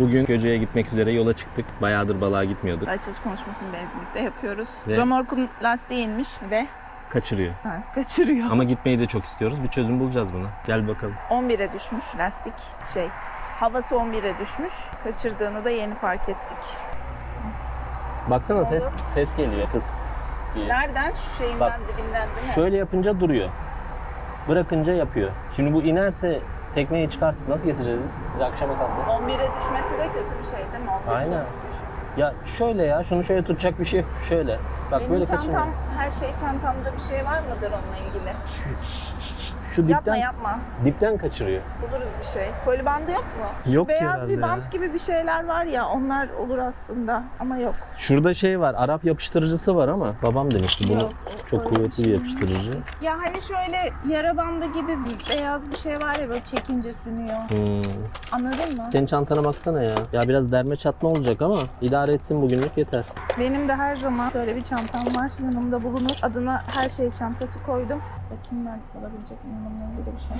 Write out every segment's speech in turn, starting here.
Bugün Göce'ye gitmek üzere yola çıktık. Bayağıdır balığa gitmiyorduk. Açılış konuşmasını benzinlikte yapıyoruz. Ve- Römorkun lastiği inmiş ve Kaçırıyor. ha, kaçırıyor. Ama gitmeyi de çok istiyoruz. Bir çözüm bulacağız buna. Gel bakalım. 11'e düşmüş lastik şey. Havası 11'e düşmüş. Kaçırdığını da yeni fark ettik. Baksana ses ses geliyor fıs diye. Nereden? Şu şeyinden Bak, dibinden değil mi? Şöyle yapınca duruyor. Bırakınca yapıyor. Şimdi bu inerse tekneyi çıkartıp nasıl getireceğiz biz? Biz akşama kalkacağız. 11'e düşmesi de kötü bir şey değil mi? 11 Aynen. çok düşük. Ya şöyle ya şunu şöyle tutacak bir şey yok. Şöyle. Bak Benim böyle çantam, kaçırma. her şey çantamda bir şey var mıdır onunla ilgili? Şu dipten, Yapma yapma. dipten kaçırıyor. Buluruz bir şey. Koli bandı yok mu? Şu Yok ki beyaz bir ya. bant gibi bir şeyler var ya onlar olur aslında ama yok. Şurada şey var. Arap yapıştırıcısı var ama babam demişti bunu. Yok, Çok kuvvetli bir şey yapıştırıcı. Ya hani şöyle yara bandı gibi bir beyaz bir şey var ya böyle çekince sünüyor. Hmm. Anladın mı? Senin çantana baksana ya. Ya biraz derme çatma olacak ama idare etsin bugünlük yeter. Benim de her zaman şöyle bir çantam var. Yanımda bulunur. Adına her şey çantası koydum. Bakayım ben alabilecek miyim bununla ilgili bir şey.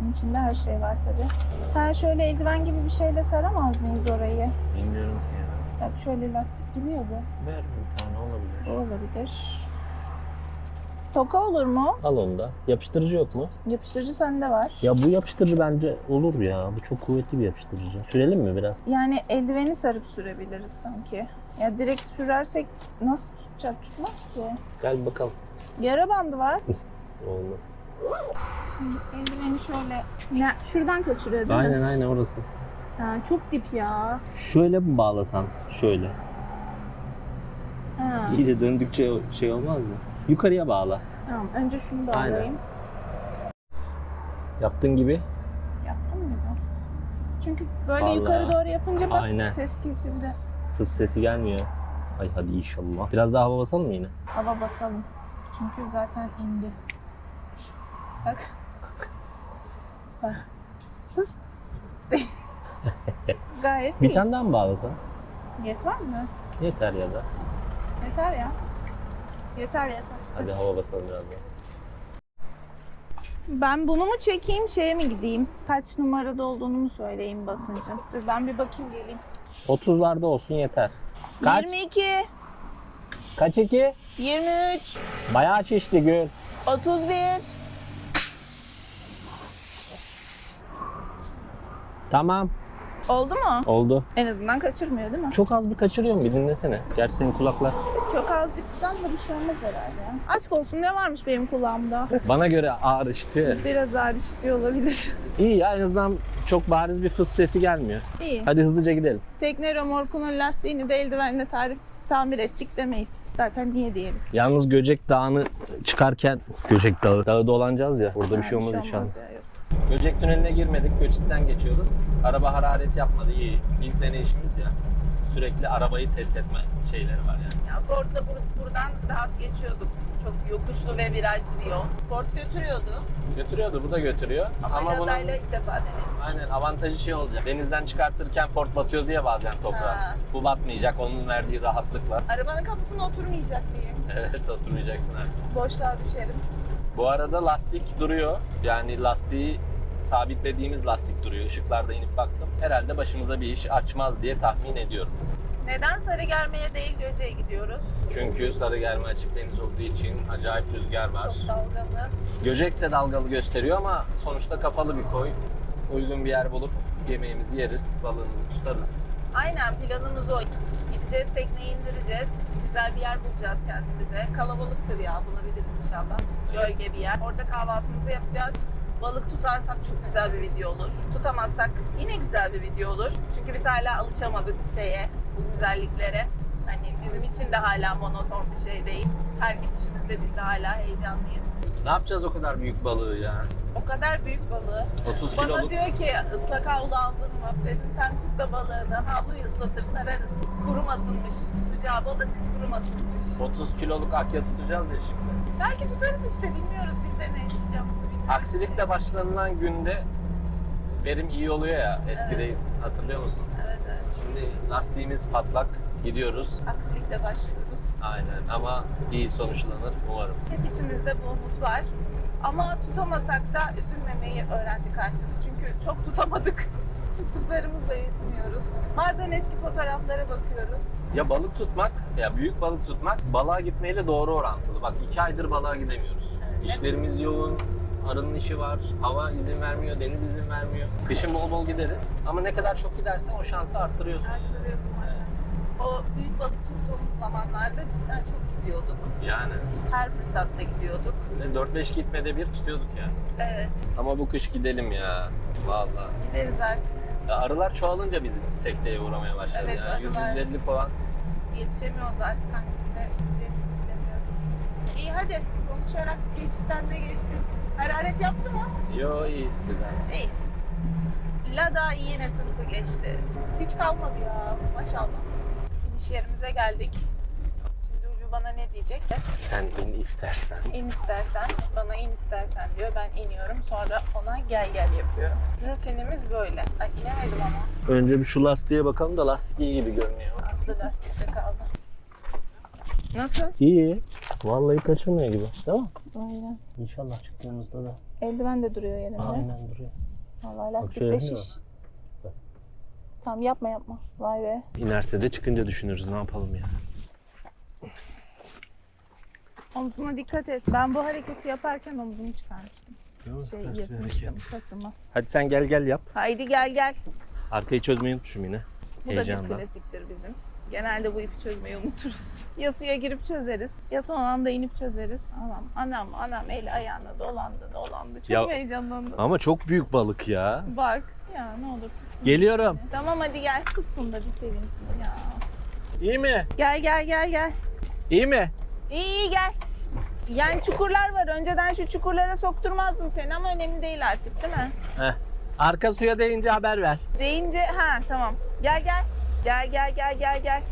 Bunun içinde her şey var tabii. Ha şöyle eldiven gibi bir şeyle saramaz mıyız orayı? Bilmiyorum ki ya. Bak şöyle lastik gibi ya bu. Ver bir tane olabilir. Olabilir. Toka olur mu? Al onu da. Yapıştırıcı yok mu? Yapıştırıcı sende var. Ya bu yapıştırıcı bence olur ya. Bu çok kuvvetli bir yapıştırıcı. Sürelim mi biraz? Yani eldiveni sarıp sürebiliriz sanki. Ya direkt sürersek nasıl tutacak? Tutmaz ki. Gel bakalım. Yara bandı var. Olmaz. Eldiveni şöyle. Ya şuradan kaçırıyor değil mi? Aynen aynen orası. Ha, çok dip ya. Şöyle mi bağlasan? Şöyle. Ha, İyi de döndükçe şey olmaz mı? Yukarıya bağla. tamam. Önce şunu Aynen. bağlayayım. Yaptığın gibi. Yaptım bu? Çünkü böyle Vallahi. yukarı doğru yapınca bak Aynen. ses kesildi. Fıs sesi gelmiyor. Ay hadi inşallah. Biraz daha hava basalım mı yine? Hava basalım. Çünkü zaten indi. Bak. Hız. Gayet Bir iyi. tane daha mı bağlasan? Yetmez mi? Yeter ya da. Yeter ya. Yeter yeter. Hadi hava basalım biraz daha. Ben bunu mu çekeyim şeye mi gideyim? Kaç numarada olduğunu mu söyleyeyim basıncı? Dur ben bir bakayım geleyim. 30'larda olsun yeter. Kaç? 22, Kaç iki? 23, Bayağı şişti gül. 31. Tamam. Oldu mu? Oldu. En azından kaçırmıyor değil mi? Çok az bir kaçırıyorum bir dinlesene. Gerçi senin kulaklar. Çok azıcıktan da bir şey olmaz herhalde. Aşk olsun ne varmış benim kulağımda? Bana göre ağır işitiyor. Biraz ağır işitiyor olabilir. İyi ya en azından çok bariz bir fıs sesi gelmiyor. İyi. Hadi hızlıca gidelim. Tekne römorkunun lastiğini de eldivenle tarif, tamir ettik demeyiz. Zaten niye diyelim. Yalnız Göcek Dağı'nı çıkarken Göcek Dağı. Dağı dolanacağız ya. Burada bir şey Ha, olmaz inşallah. ya. Göcek Tüneli'ne girmedik. Göçitten geçiyorduk. Araba hararet yapmadı. iyi. İlk deneyişimiz ya. Sürekli arabayı test etme şeyleri var yani. Ya Ford'da bur- buradan rahat geçiyorduk. Çok yokuşlu ve virajlı bir yol. Ford götürüyordu Götürüyordu. Bu da götürüyor. ama, Ama bunun ilk defa denedik. aynen avantajı şey olacak. Denizden çıkartırken Ford batıyor diye bazen toprağa. Ha. Bu batmayacak. Onun verdiği rahatlık var. Arabanın kaputuna oturmayacak diyeyim. Evet oturmayacaksın artık. Boşluğa düşerim. Bu arada lastik duruyor. Yani lastiği sabitlediğimiz lastik duruyor. Işıklarda inip baktım. Herhalde başımıza bir iş açmaz diye tahmin ediyorum. Neden Sarıgerme'ye değil Göce'ye gidiyoruz? Çünkü Sarıgerme açık deniz olduğu için acayip rüzgar var. Çok dalgalı. Göcek de dalgalı gösteriyor ama sonuçta kapalı bir koy. Uygun bir yer bulup yemeğimizi yeriz, balığımızı tutarız. Aynen planımız o. Gideceğiz tekneyi indireceğiz. Güzel bir yer bulacağız kendimize. Kalabalıktır ya bulabiliriz inşallah. Gölge bir yer. Orada kahvaltımızı yapacağız. Balık tutarsak çok güzel bir video olur. Tutamazsak yine güzel bir video olur. Çünkü biz hala alışamadık şeye, bu güzelliklere. Hani bizim için de hala monoton bir şey değil. Her gidişimizde biz de hala heyecanlıyız. Ne yapacağız o kadar büyük balığı ya? O kadar büyük balığı. 30 Bana kiloluk. diyor ki ıslak havlu aldın mı? Dedim sen tut da balığını. Havluyu ıslatır sararız. Kurumasınmış. Tutacağı balık kurumasınmış. 30 kiloluk akya tutacağız ya şimdi. Belki tutarız işte bilmiyoruz biz de ne yaşayacağımızı. Aksilikle başlanılan günde verim iyi oluyor ya eskideyiz. Hatırlıyor musun? Evet evet. Şimdi lastiğimiz patlak. Gidiyoruz. Aksilikle başlıyoruz. Aynen ama iyi sonuçlanır umarım. Hep içimizde bu umut var. Ama tutamasak da üzülmemeyi öğrendik artık. Çünkü çok tutamadık. Tuttuklarımızla yetiniyoruz. Bazen eski fotoğraflara bakıyoruz. Ya balık tutmak, ya büyük balık tutmak balığa gitmeyle doğru orantılı. Bak iki aydır balığa gidemiyoruz. İşlerimiz yoğun, arının işi var, hava izin vermiyor, deniz izin vermiyor. Kışın bol bol gideriz ama ne kadar çok gidersen o şansı arttırıyorsun. Arttırıyorsun. aynen. O büyük balık tuttuğumuz zamanlarda cidden çok gidiyorduk. Yani Her fırsatta gidiyorduk. ne 4-5 gitmede bir tutuyorduk yani. Evet. Ama bu kış gidelim ya. Vallahi. Gideriz artık. Ya arılar çoğalınca bizim sekteye uğramaya başladı Evet, yani. arılar. 150 falan. Yetişemiyoruz artık hangisine gideceğimizi bilemiyoruz. İyi hadi konuşarak geçitten de geçti. Hararet yaptı mı? Yo iyi, güzel. İyi. Lada yine sınıfı geçti. Hiç kalmadı ya maşallah. İniş yerimize geldik. Şimdi Ulvi bana ne diyecek? Sen in istersen. İn istersen, bana in istersen diyor. Ben iniyorum. Sonra ona gel gel yapıyorum. Rutinimiz böyle. Ben inemedim ama. Önce bir şu lastiğe bakalım da lastik iyi gibi görünüyor. Aklı lastikte kaldı. Nasıl? İyi. Vallahi kaçırmıyor gibi. Mi? Aynen. İnşallah çıktığımızda da. Eldiven de duruyor yerinde. Aynen duruyor. Vallahi lastik de şiş. Tamam yapma yapma. Vay be. İnerse de çıkınca düşünürüz ne yapalım ya. Omzuna dikkat et. Ben bu hareketi yaparken omzumu çıkarmıştım. Şey yırtmıştım kasımı. Hadi sen gel gel yap. Haydi gel gel. Arkayı çözmeyi unutmuşum yine. Bu da bir Heyecandan. klasiktir bizim. Genelde bu ipi çözmeyi unuturuz. Ya suya girip çözeriz ya son anda inip çözeriz. Anam anam anam eli ayağına dolandı dolandı. Çok Ya- heyecanlandım. Ama çok büyük balık ya. Bak ya ne olur tutsun. Geliyorum. Tamam hadi gel tutsun da bir sevinsin ya. İyi mi? Gel gel gel gel. İyi mi? İyi iyi gel. Yani çukurlar var. Önceden şu çukurlara sokturmazdım seni ama önemli değil artık değil mi? Heh. Arka suya değince haber ver. Deyince ha tamam. Gel gel. Gel gel gel gel gel.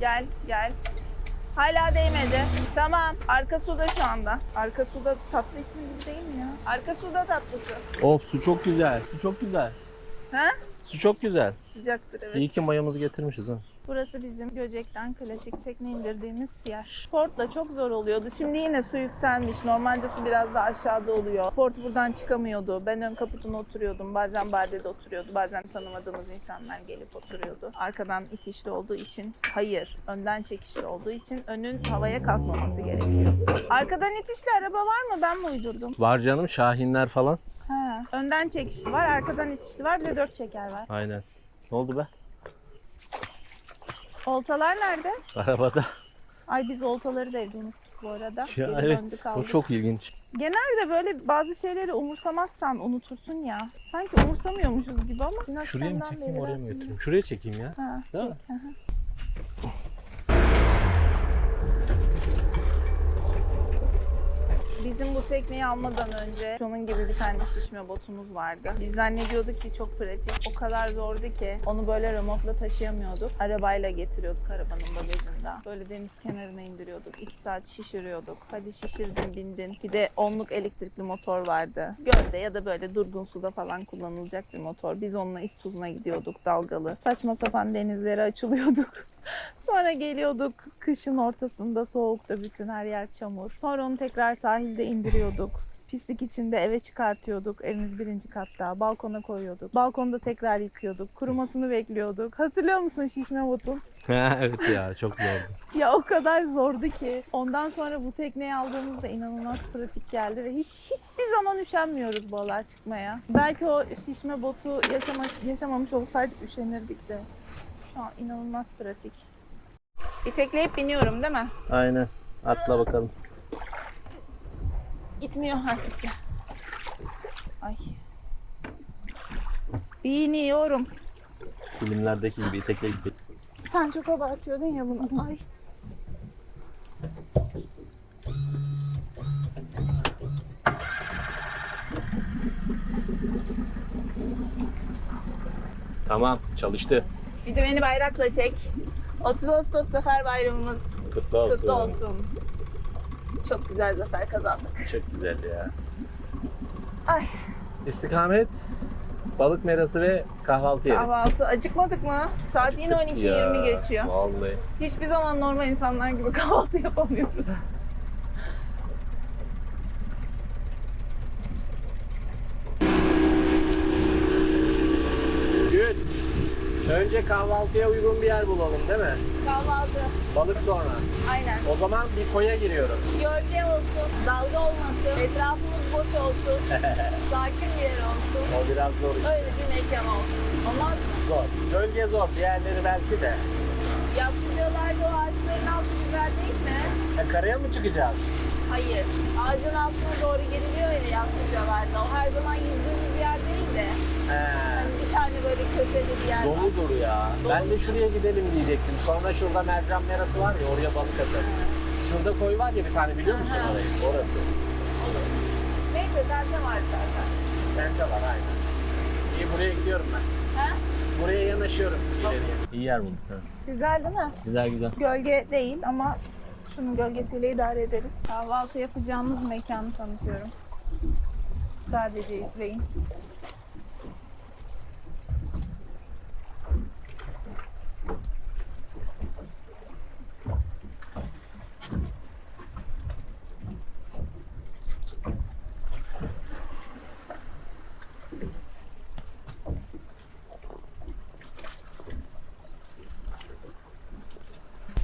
Gel gel. Hala değmedi. Tamam. Arka suda şu anda. Arka suda tatlı ismi gibi değil mi ya? Arka suda tatlısı. Of su çok güzel. Su çok güzel. Ha? Su çok güzel. Sıcaktır evet. İyi ki mayamızı getirmişiz ha. Burası bizim Göcek'ten klasik tekne indirdiğimiz yer. Portla çok zor oluyordu. Şimdi yine su yükselmiş. Normalde su biraz daha aşağıda oluyor. Port buradan çıkamıyordu. Ben ön kaputuna oturuyordum. Bazen bardede oturuyordu. Bazen tanımadığımız insanlar gelip oturuyordu. Arkadan itişli olduğu için hayır. Önden çekişli olduğu için önün havaya kalkmaması gerekiyor. Arkadan itişli araba var mı? Ben mi uydurdum? Var canım Şahinler falan. Ha. Önden çekişli var, arkadan itişli var, bir de dört çeker var. Aynen. Ne oldu be? Oltalar nerede? Arabada. Ay biz oltaları da evde unuttuk bu arada. Ya Geri evet. O çok ilginç. Genelde böyle bazı şeyleri umursamazsan unutursun ya. Sanki umursamıyormuşuz gibi ama. Şuraya mı çekeyim oraya mı götüreyim? Şuraya çekeyim ya. Ha, Değil çek. mi? hı hı. Bizim bu tekneyi almadan önce şunun gibi bir tane şişme botumuz vardı. Biz zannediyorduk ki çok pratik. O kadar zordu ki onu böyle remotla taşıyamıyorduk. Arabayla getiriyorduk arabanın bagajında. Böyle deniz kenarına indiriyorduk. 2 saat şişiriyorduk. Hadi şişirdin bindin. Bir de onluk elektrikli motor vardı. Gölde ya da böyle durgun suda falan kullanılacak bir motor. Biz onunla İstuz'una gidiyorduk dalgalı. Saçma sapan denizlere açılıyorduk. Sonra geliyorduk kışın ortasında soğukta bütün her yer çamur. Sonra onu tekrar sahilde indiriyorduk. Pislik içinde eve çıkartıyorduk. Evimiz birinci katta. Balkona koyuyorduk. Balkonda tekrar yıkıyorduk. Kurumasını bekliyorduk. Hatırlıyor musun şişme botun? evet ya çok zordu. Ya o kadar zordu ki. Ondan sonra bu tekneyi aldığımızda inanılmaz pratik geldi ve hiç hiçbir zaman üşenmiyoruz balığa çıkmaya. Belki o şişme botu yaşama, yaşamamış olsaydık üşenirdik de. Şu an inanılmaz pratik. İtekleyip biniyorum değil mi? Aynen. Atla bakalım. Gitmiyor ha gitti. Ay. Biniyorum. Filmlerdeki gibi itekle gibi. Sen çok abartıyordun ya bunu. Ay. Tamam çalıştı. Bir de beni bayrakla çek. 30 Ağustos Zafer Bayramımız Kutlu olsun. kutlu olsun. Çok güzel zafer kazandık. Çok güzel ya. Ay İstikamet, balık merası ve kahvaltı yeri. kahvaltı acıkmadık mı? Saat yine Ya, 12.20 geçiyor. Vallahi. Hiçbir zaman normal insanlar gibi kahvaltı yapamıyoruz. Önce kahvaltıya uygun bir yer bulalım değil mi? Kahvaltı. Balık sonra. Aynen. O zaman bir koya giriyorum. Gölge olsun, dalga olmasın, etrafımız boş olsun, sakin bir yer olsun. O biraz zor iş. Öyle bir mekan olsun. Olmaz mı? Zor. Gölge zor. Diğerleri belki de. Yapıcılarda o ağaçların altı güzel değil mi? Ha, karaya mı çıkacağız? Hayır. Ağacın altına doğru giriliyor ya yapıcılarda. O her zaman yüzdüğümüz yer değil de. He. Hani tane böyle köşede bir yer var. Doludur ya. Ben de şuraya gidelim diyecektim. Sonra şurada mercan merası var ya oraya balık atarız. Şurada koy var ya bir tane biliyor musun Aha. orayı? Orası. Olur. Neyse zaten var zaten. Bence var aynen. İyi buraya gidiyorum ben. Ha? Buraya yanaşıyorum. İleriye. İyi yer bulduk. Ha. Güzel değil mi? Güzel güzel. Gölge değil ama şunun gölgesiyle idare ederiz. Kahvaltı yapacağımız mekanı tanıtıyorum. Sadece izleyin.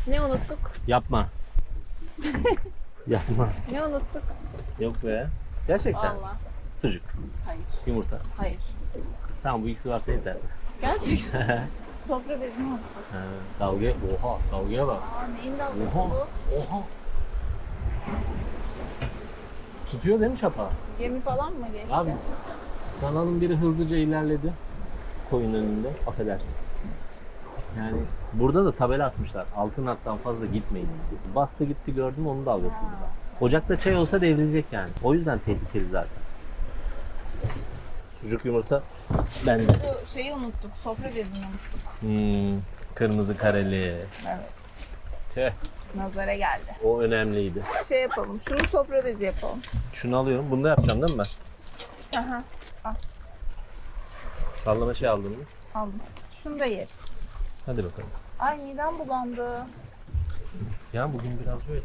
Ne unuttuk? Yapma. Yapma. Ne unuttuk? Yok be. Gerçekten. Allah. Sucuk, Hayır. yumurta. Hayır. Tamam bu ikisi varsa yeter. Gerçekten. Sofra bezini unuttuk. Ha, dalga, oha dalgaya bak. Aa neyin dalgası Oha, bu? oha. Tutuyor değil mi çapa? Gemi falan mı geçti? Abi kanalın biri hızlıca ilerledi. Koyun önünde. Affedersin. Yani burada da tabela asmışlar. Altın hattan fazla gitmeyin. Bastı gitti gördüm onun dalgasını. Ha. Ocakta çay olsa devrilecek yani. O yüzden tehlikeli zaten. Sucuk yumurta bende. Bu şeyi unuttuk. Sofra bezini unuttuk. Hmm, kırmızı kareli. Evet. Tüh, Nazara geldi. o önemliydi. Şey yapalım. Şunu sofra bezi yapalım. Şunu alıyorum. Bunu da yapacağım değil mi ben? Aha. Sallama şey aldım mı? Aldım. Şunu da yeriz. Hadi bakalım. Ay midem bulandı. Ya bugün biraz böyle.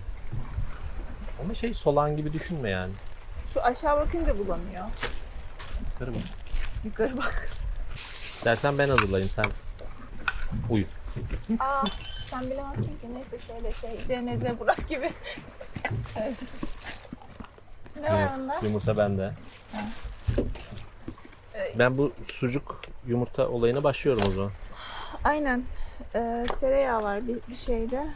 Ama şey solan gibi düşünme yani. Şu aşağı bakınca bulanıyor. Yukarı bak. Yukarı bak. Dersen ben hazırlayayım sen. Uyu. Aa, sen bilemezsin ki. Neyse şöyle şey. Ceneze Burak gibi. Evet. ne var onda? Yumurta bende. Evet. Ben bu sucuk yumurta olayına başlıyorum o zaman. Aynen. Ee, tereyağı var bir, bir şeyde.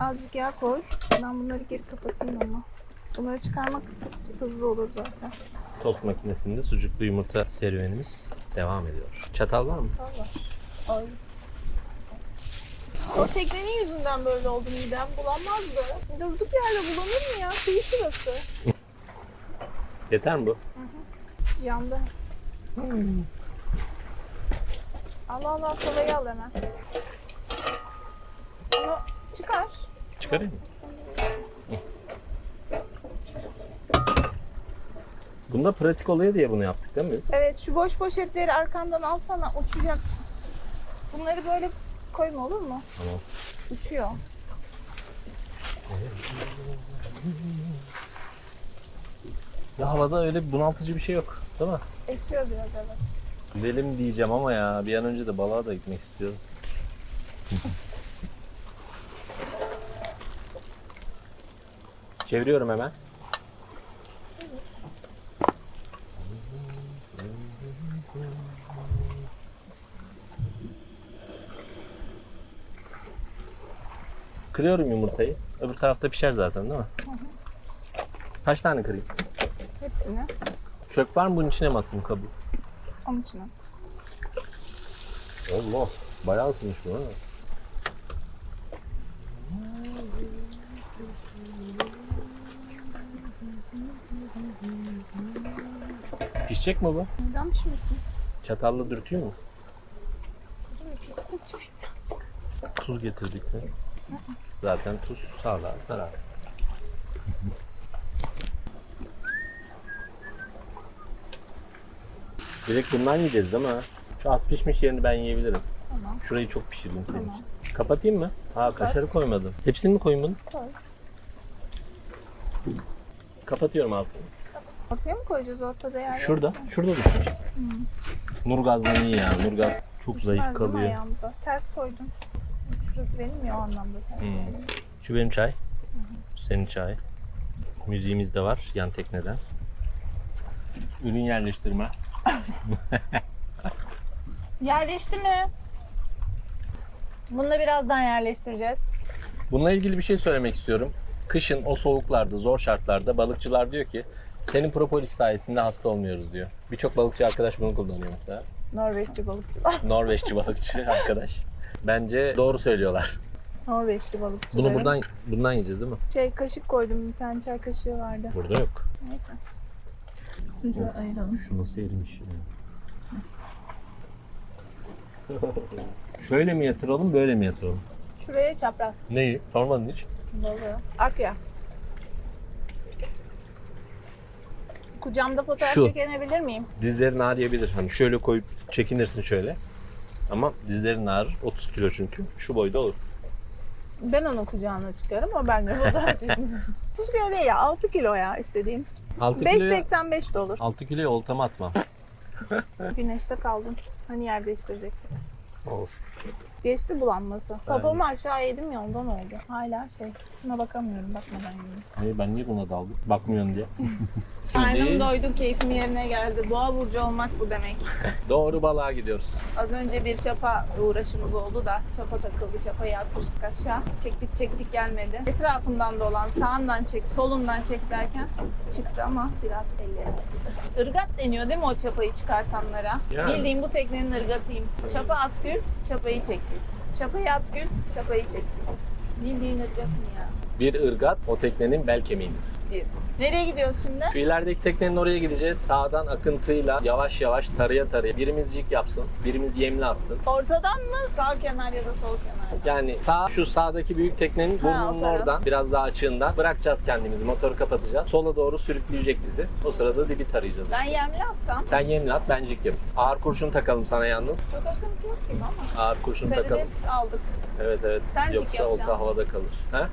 Azıcık yağ koy. Ben bunları geri kapatayım ama. Bunları çıkarmak çok hızlı olur zaten. Tost makinesinde sucuklu yumurta serüvenimiz devam ediyor. Çatal var mı? Allah. Ay. O teknenin yüzünden böyle oldu midem. Bulanmazdı. Durduk yerde bulanır mı ya? Kıyı şurası. Yeter mi bu? Yandı. Allah Allah kolayı al hemen. Onu çıkar. Çıkarayım mı? Bunda pratik oluyor diye bunu yaptık değil mi? Evet şu boş poşetleri arkandan alsana uçacak. Bunları böyle koyma olur mu? Tamam. Uçuyor. Ya havada öyle bunaltıcı bir şey yok. Değil mi? Esiyor biraz evet. Gidelim diyeceğim ama ya bir an önce de balığa da gitmek istiyorum. Çeviriyorum hemen. Kırıyorum yumurtayı. Öbür tarafta pişer zaten değil mi? Kaç tane kırayım? Hepsini Çöp var mı bunun içine mi atayım kabuğu? Onun içine. Allah bayağı ısınmış bu ha. Pişecek mi bu? Neden pişmesin? Çatalla dürtüyor mu? Kuzum pişsin. birazcık. Tuz getirdik mi? Zaten tuz sağlığa zarar. Direkt bundan yiyeceğiz değil mi? Şu az pişmiş yerini ben yiyebilirim. Tamam. Şurayı çok pişirdim senin için. Kapatayım mı? Ha kaşarı koymadım. Hepsini mi koyayım? Koy. Kapatıyorum abi. Ortaya mı koyacağız ortada yok. Şurada. Şurada düşmüş. Nurgaz'dan iyi ya. Nurgaz Çok Düşmez zayıf değil mi kalıyor. ayağımıza? Ters koydum. Şurası benim ya o anlamda ters Hmm. koydum. Şu benim çay. Senin çay. Müziğimiz de var yan tekneden. Ürün yerleştirme. Yerleşti mi? Bunu da birazdan yerleştireceğiz. Bununla ilgili bir şey söylemek istiyorum. Kışın o soğuklarda, zor şartlarda balıkçılar diyor ki senin propolis sayesinde hasta olmuyoruz diyor. Birçok balıkçı arkadaş bunu kullanıyor mesela. Norveçli balıkçılar. Norveççi balıkçı arkadaş. Bence doğru söylüyorlar. Norveçli balıkçılar. Bunu buradan bundan yiyeceğiz değil mi? Şey kaşık koydum bir tane çay kaşığı vardı. Burada yok. Neyse. Şu nasıl erimiş ya? Şöyle mi yatıralım, böyle mi yatıralım? Şuraya çapraz. Neyi? Sormadın hiç. Balığı. Arkaya. Kucağımda fotoğraf Şu. çekinebilir miyim? Dizlerin ağrıyabilir. Hani şöyle koyup çekinirsin şöyle. Ama dizlerin ağrır. 30 kilo çünkü. Şu boyda olur. Ben onun kucağına çıkarım ama ben de fotoğraf çekinirim. 30 kilo değil ya 6 kilo ya istediğim. 6 kiloya, 5.85 de olur. 6 kiloya oltama atmam. Güneşte kaldım. Hani yer değiştirecektim. Olur. Geçti bulanması. Kafamı aşağı yedim ya ondan oldu. Hala şey. Şuna bakamıyorum bakmadan yiyorum. Hayır ben niye buna daldım? Bakmıyorsun diye. Karnım doydu, keyfim yerine geldi. Boğa burcu olmak bu demek. doğru balığa gidiyoruz. Az önce bir çapa uğraşımız oldu da çapa takıldı. Çapayı atmıştık aşağı. Çektik çektik gelmedi. Etrafından dolan sağından çek, solundan çek derken çıktı ama biraz ellerim acıdı. Irgat deniyor değil mi o çapayı çıkartanlara? Yani. Bildiğim bu teknenin ırgatıyım. Çapa at gül, çapayı çek. Çapayı at gül, çapayı çek. Bildiğin ırgatım ya. Bir ırgat o teknenin bel kemiğidir. Diyorsun. Nereye gidiyoruz şimdi? Şu ilerideki teknenin oraya gideceğiz. Sağdan akıntıyla yavaş yavaş tarıya tarıya. Birimiz jig yapsın, birimiz yemli atsın. Ortadan mı? Sağ kenar ya da sol kenar? Yani sağ şu sağdaki büyük teknenin burnunun taraf. oradan biraz daha açığından bırakacağız kendimizi. Motoru kapatacağız. Sola doğru sürükleyecek bizi. O sırada dibi tarayacağız. Ben yemli atsam Sen yemli at ben jig yap. Ağır kurşun takalım sana yalnız. çok akıntı yok gibi ama. Ağır kurşun takalım. Karides aldık. Evet evet. Sen Yoksa olta havada kalır. Ha?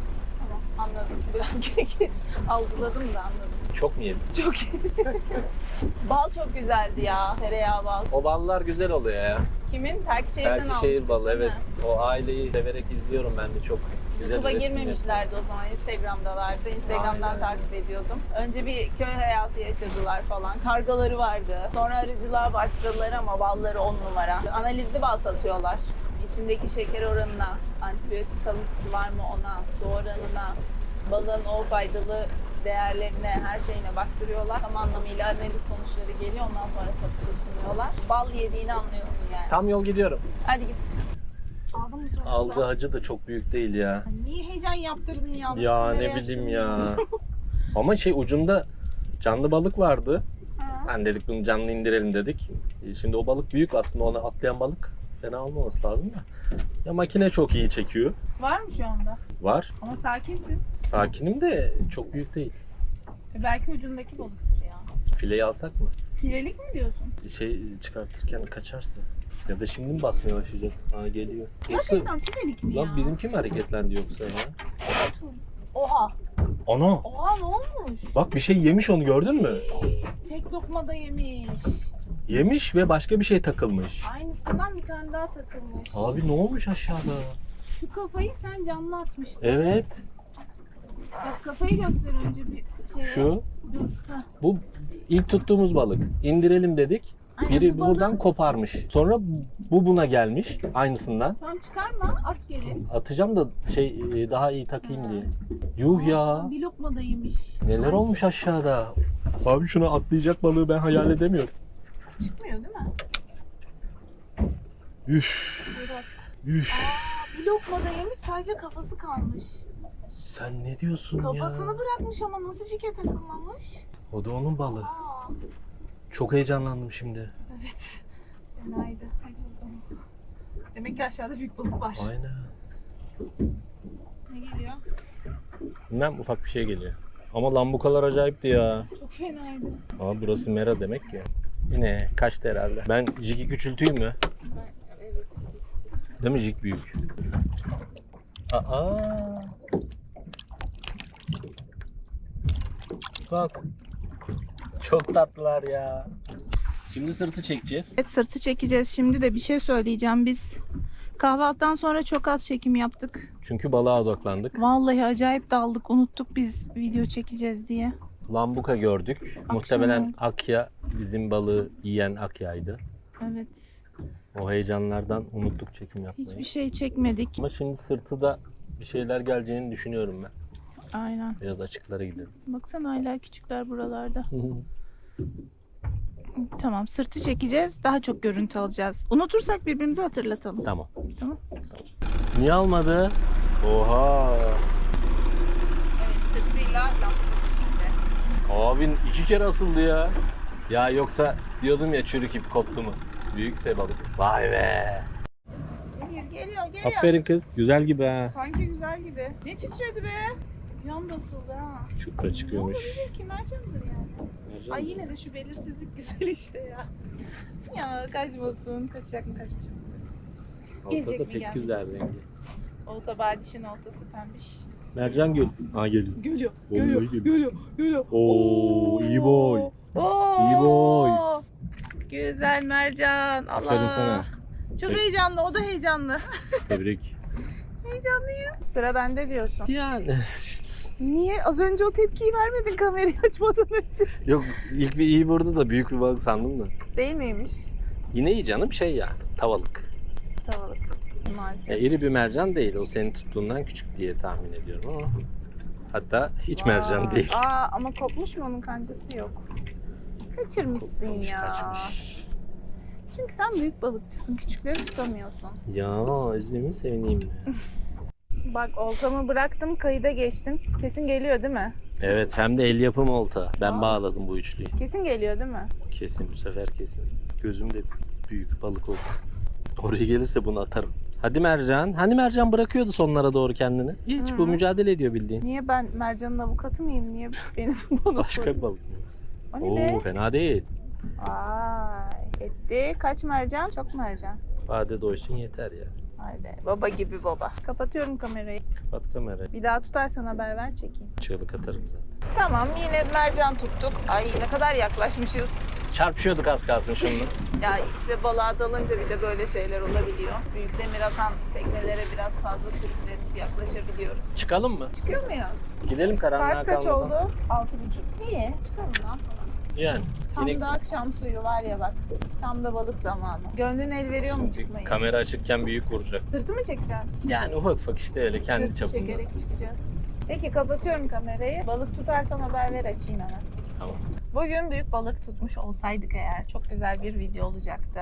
Anladım. Biraz geç algıladım da anladım. Çok mu yedin? Çok iyi. bal çok güzeldi ya. Tereyağı bal. O ballar güzel oluyor ya. Kimin? Terkişehir'den Belki almıştık, şehir balı evet. O aileyi severek izliyorum ben de çok güzel. YouTube'a girmemişlerdi o zaman. Instagram'dalardı. Instagram'dan Aynen. takip ediyordum. Önce bir köy hayatı yaşadılar falan. Kargaları vardı. Sonra arıcılığa başladılar ama balları on numara. Analizli bal satıyorlar. İçindeki şeker oranına, antibiyotik kalıntısı var mı ona, su oranına, balın o faydalı değerlerine, her şeyine baktırıyorlar. Tam anlamıyla analiz sonuçları geliyor. Ondan sonra satışa sunuyorlar. Bal yediğini anlıyorsun yani. Tam yol gidiyorum. Hadi git. Aldın mı sonra? Algı hacı da çok büyük değil ya. Niye heyecan yaptırdın ya? Ya ne bileyim ya. Ama şey ucunda canlı balık vardı. Ha. Ben dedik bunu canlı indirelim dedik. E, Şimdi o balık büyük aslında ona atlayan balık fena olmaması lazım da. Ya makine çok iyi çekiyor. Var mı şu anda? Var. Ama sakinsin. Sakinim de çok büyük değil. E belki ucundaki balıktır ya. Fileyi alsak mı? Filelik mi diyorsun? Şey çıkartırken kaçarsa. Ya da şimdi mi basmaya başlayacak? Aa geliyor. Yoksa Gerçekten filelik mi ya? lan bizimki mi hareketlendi yoksa ya? Oha. Ana! Oha ne olmuş? Bak bir şey yemiş onu gördün mü? Tek lokmada yemiş. Yemiş ve başka bir şey takılmış. Aynısından bir tane daha takılmış. Abi ne olmuş aşağıda? Şu kafayı sen canlı atmıştın. Evet. Bak kafayı göster önce bir şey. Şu. Dur. Heh. Bu ilk tuttuğumuz balık. İndirelim dedik. Aynen, Biri bu balığı- buradan koparmış. Sonra bu buna gelmiş aynısından. Tamam çıkarma at geri. Atacağım da şey e, daha iyi takayım diye. Yuh ya. Bir lokma da yemiş. Neler Ay, olmuş aşağıda. Abi şuna atlayacak balığı ben hayal edemiyorum. Çıkmıyor değil mi? Üf. Üf. Aa, bir lokma da yemiş sadece kafası kalmış. Sen ne diyorsun Kafasını ya? bırakmış ama nasıl cike takılmamış? O da onun balığı. Aa, Çok heyecanlandım şimdi. evet. Fenaydı. Hadi bakalım. Demek ki aşağıda büyük balık var. Aynen. Ne geliyor? Bilmem ufak bir şey geliyor. Ama lambukalar acayipti ya. Çok fenaydı. Aa burası mera demek ki. Yine kaçtı herhalde. Ben jigi küçülteyim mi? Evet. Değil mi jig büyük? Aa. Bak. Çok tatlılar ya. Şimdi sırtı çekeceğiz. Evet sırtı çekeceğiz. Şimdi de bir şey söyleyeceğim. Biz kahvaltıdan sonra çok az çekim yaptık. Çünkü balığa odaklandık. Vallahi acayip daldık. Unuttuk biz video çekeceğiz diye. Lambuka gördük. Muhtemelen Akya bizim balığı yiyen Akya'ydı. Evet. O heyecanlardan unuttuk çekim yapmayı. Hiçbir şey çekmedik. Ama şimdi sırtı da bir şeyler geleceğini düşünüyorum ben. Aynen. Biraz açıklara gidelim. Baksana hala küçükler buralarda. Tamam sırtı çekeceğiz. Daha çok görüntü alacağız. Unutursak birbirimize hatırlatalım. tamam. Tamam. Niye almadı? Oha. Evet sırtıyla lambası şimdi. Abin iki kere asıldı ya. Ya yoksa diyordum ya çürük ip koptu mu? Büyükse balık. Vay be. Geliyor geliyor geliyor. Aferin kız. Güzel gibi ha. Sanki güzel gibi. Ne titredi be? Yan da asıldı ha. Çupra Ne çıkıyormuş. olabilir ki mercandır yani. Ay yine de şu belirsizlik güzel işte ya. Ya kaçmasın. Kaçacak mı kaçmayacak mı? gelecek Ortada mi, pek gelmeyecek güzel rengi. Olta badişin oltası pembiş. Mercan gül. Ha geliyor. Geliyor. Geliyor, Geliyor. geliyor. Geliyor. Geliyor. Oo, iyi boy. Oo. İyi boy. Güzel mercan. Allah. Aferin sana. Çok Peki. heyecanlı. O da heyecanlı. Tebrik. Heyecanlıyız. Sıra bende diyorsun. Yani Niye? Az önce o tepkiyi vermedin kamerayı açmadan önce. Yok ilk bir iyi vurdu da büyük bir balık sandım da. Değil miymiş? Yine iyi canım şey yani tavalık. Tavalık. Marifet. Ya iri bir mercan değil. O senin tuttuğundan küçük diye tahmin ediyorum ama. Hatta hiç mercan değil. Aa ama kopmuş mu onun kancası yok. Kaçırmışsın Kopmuş, ya. kaçmış. Çünkü sen büyük balıkçısın. Küçükleri tutamıyorsun. Ya özlemi sevineyim mi? Bak oltamı bıraktım kayıda geçtim. Kesin geliyor değil mi? Evet hem de el yapımı olta. Ben Aa. bağladım bu üçlüyü. Kesin geliyor değil mi? Kesin bu sefer kesin. Gözümde büyük balık olmasın. Oraya gelirse bunu atarım. Hadi Mercan. Hani Mercan bırakıyordu sonlara doğru kendini. Hiç bu Hı. mücadele ediyor bildiğin. Niye ben Mercan'ın avukatı mıyım? Niye beni bana Başka bir balık mı yoksa? O ne be? Oo fena değil. Vay etti. Kaç mercan? Çok mercan. Bade doysun yeter ya. Vay be. Baba gibi baba. Kapatıyorum kamerayı. Kapat kamerayı. Bir daha tutarsan haber ver çekeyim. Çığlık atarım zaten. Tamam yine mercan tuttuk. Ay ne kadar yaklaşmışız. Çarpışıyorduk az kalsın şununla. Ya işte balığa dalınca bir de böyle şeyler olabiliyor. Büyük demir atan teknelere biraz fazla sürüklenip yaklaşabiliyoruz. Çıkalım mı? Çıkıyor muyuz? Gidelim karanlığa Saat kaç kalmadan. oldu? Altı buçuk. İyi çıkalım ne yapalım. Yani. Tam Yine da akşam suyu var ya bak. Tam da balık zamanı. Gönlün el veriyor mu Şimdi çıkmayı? kamera açıkken büyük vuracak. Sırtı mı çekeceksin? Yani ufak ufak işte öyle kendi Sırt çapında. çekerek çıkacağız. Peki kapatıyorum kamerayı. Balık tutarsan haber ver açayım hemen. Tamam. Bugün büyük balık tutmuş olsaydık eğer çok güzel bir video olacaktı.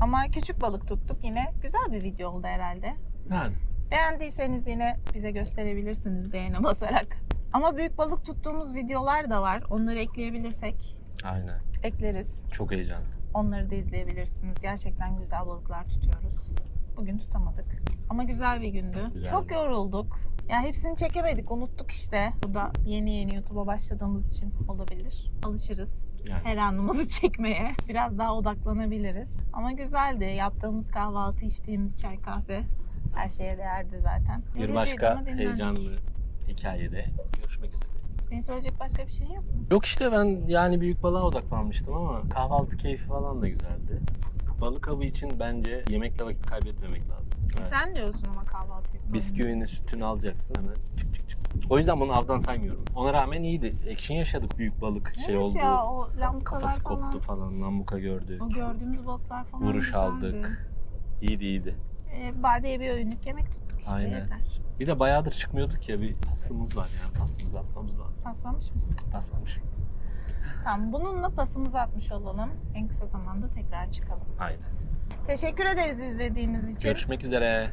Ama küçük balık tuttuk yine. Güzel bir video oldu herhalde. Yani. Beğendiyseniz yine bize gösterebilirsiniz beğene basarak. Ama büyük balık tuttuğumuz videolar da var. Onları ekleyebilirsek Aynen. ekleriz. Çok heyecanlı. Onları da izleyebilirsiniz. Gerçekten güzel balıklar tutuyoruz. Bugün tutamadık. Ama güzel bir gündü. Güzeldi. Çok yorulduk. Ya hepsini çekemedik, unuttuk işte. Bu da yeni yeni YouTube'a başladığımız için olabilir. Alışırız Yani. her anımızı çekmeye. Biraz daha odaklanabiliriz. Ama güzeldi. Yaptığımız kahvaltı, içtiğimiz çay, kahve her şeye değerdi zaten. Bir Yorucuydu başka heyecanlı hikayede görüşmek üzere. Senin söyleyecek başka bir şey yok mu? Yok işte ben yani büyük balığa odaklanmıştım ama kahvaltı keyfi falan da güzeldi. Balık avı için bence yemekle vakit kaybetmemek lazım. Evet. Sen diyorsun ama kahvaltı yapalım. Bisküvini, sütünü alacaksın hemen çık çık çık. O yüzden bunu avdan saymıyorum. Ona rağmen iyiydi. Action yaşadık büyük balık şey evet oldu. ya o lambukalar Kafası falan. koptu falan. Lambuka gördü. O gördüğümüz balıklar falan Vuruş güzeldi. aldık. İyiydi iyiydi. Ee, badeye bir öğünlük yemek tuttuk işte Aynen. yeter. Bir de bayağıdır çıkmıyorduk ya bir pasımız var yani pasımızı atmamız lazım. Paslamış mısın? Paslamış. Tamam bununla pasımızı atmış olalım. En kısa zamanda tekrar çıkalım. Aynen. Teşekkür ederiz izlediğiniz için. Görüşmek üzere.